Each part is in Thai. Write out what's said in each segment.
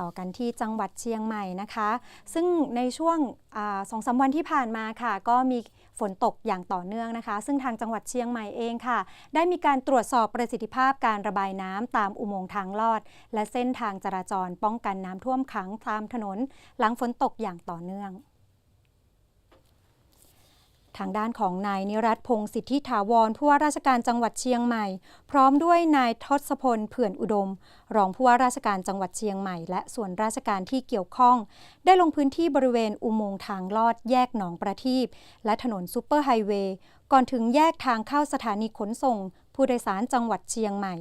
ต่อกันที่จังหวัดเชียงใหม่นะคะ ซึ่งในช่วงสองสามวันที่ผ่านมาค่ะ ก็มีฝนตกอย่างต่อเนื่องนะคะ ซึ่งทางจังหวัดเชียงใหม่เองค่ะ ได้มีการตรวจสอบประสิทธิภาพการระบายน้ำตามอุโมงค์ทางลอด และเส้นทางจราจรป้องกันน้ำท่วมขังตามถนน หลังฝนตกอย่างต่อเนื่อง ทางด้านของนายนิรัตพงศ์สิทธิถาวรผู้ว่าราชการจังหวัดเชียงใหม่ พร้อมด้วยนายทศพลเผื่อนอุดม รองผู้ว่าราชการจังหวัดเชียงใหม่ และส่วนราชการที่เกี่ยวข้อง ได้ลงพื้นที่บริเวณอุโมงค์ทางลอดแยกหนองประทีปและถนนซูเปอร์ไฮเวย์ก่อนถึงแยกทางเข้าสถานีขนส่ง ผู้โดยสารจังหวัดเชียงใหม่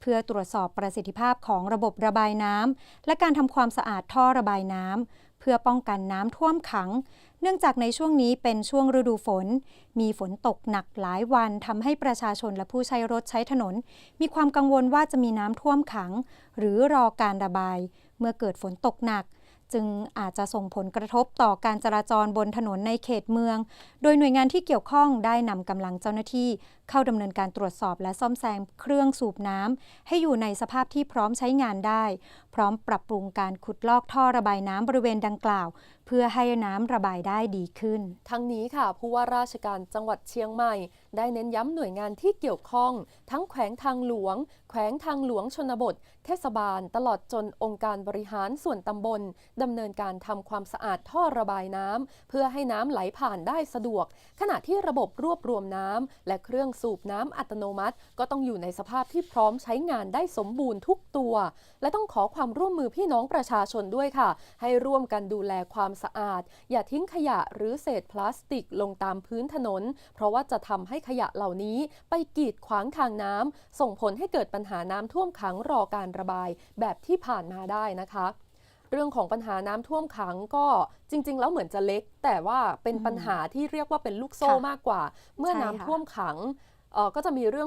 เพื่อตรวจสอบประสิทธิภาพของระบบระบายน้ำ และการทำความสะอาดท่อระบายน้ำ เพื่อป้องกันน้ำท่วมขัง เนื่องจากในช่วงนี้เป็นช่วงฤดูฝน มีฝนตกหนักหลายวันทำให้ประชาชนและผู้ใช้รถใช้ถนน มีความกังวลว่าจะมีน้ำท่วมขัง หรือรอการระบาย เมื่อเกิดฝนตกหนัก จึงอาจจะส่งผลกระทบต่อการจราจรบนถนนในเขตเมือง โดยหน่วยงานที่เกี่ยวข้องได้นำกำลังเจ้าหน้าที่เข้าดำเนินการตรวจสอบและซ่อมแซมเครื่องสูบน้ำให้อยู่ในสภาพที่พร้อมใช้งานได้ พร้อมปรับปรุงการขุดลอกท่อระบายน้ำบริเวณดังกล่าว เพื่อให้น้ำระบายได้ดีขึ้น ทั้งนี้ค่ะ ผู้ว่าราชการจังหวัดเชียงใหม่ ได้เน้นย้ำหน่วยงานที่เกี่ยวข้อง ทั้งแขวงทางหลวง แขวงทางหลวงชนบท เทศบาล ตลอดจนองค์การบริหารส่วนตำบลดำเนินการทำความสะอาดท่อระบายน้ำเพื่อให้น้ำไหลผ่านได้สะดวก ขณะที่ระบบรวบรวมน้ำและเครื่องสูบน้ำอัตโนมัติ ก็ต้องอยู่ในสภาพที่พร้อมใช้งานได้สมบูรณ์ทุกตัว และต้องขอความร่วมมือพี่น้องประชาชนด้วยค่ะ ให้ร่วมกันดูแลความสะอาด อย่าทิ้งขยะหรือเศษพลาสติกลงตามพื้นถนน เพราะว่าจะทำให้ขยะเหล่านี้ไปกีดขวางทางน้ำส่งผลให้เกิดปัญหาน้ำท่วมขังรอการระบายแบบที่ผ่านมาได้นะคะเรื่องของปัญหาน้ำท่วมขังก็จริง ๆ แล้วเหมือนจะเล็ก แต่ว่าเป็นปัญหาที่เรียกว่าเป็นลูกโซ่ค่ะมากกว่า เมื่อใช่น้ำค่ะท่วมขังเอ่อก็จะมีเรื่อง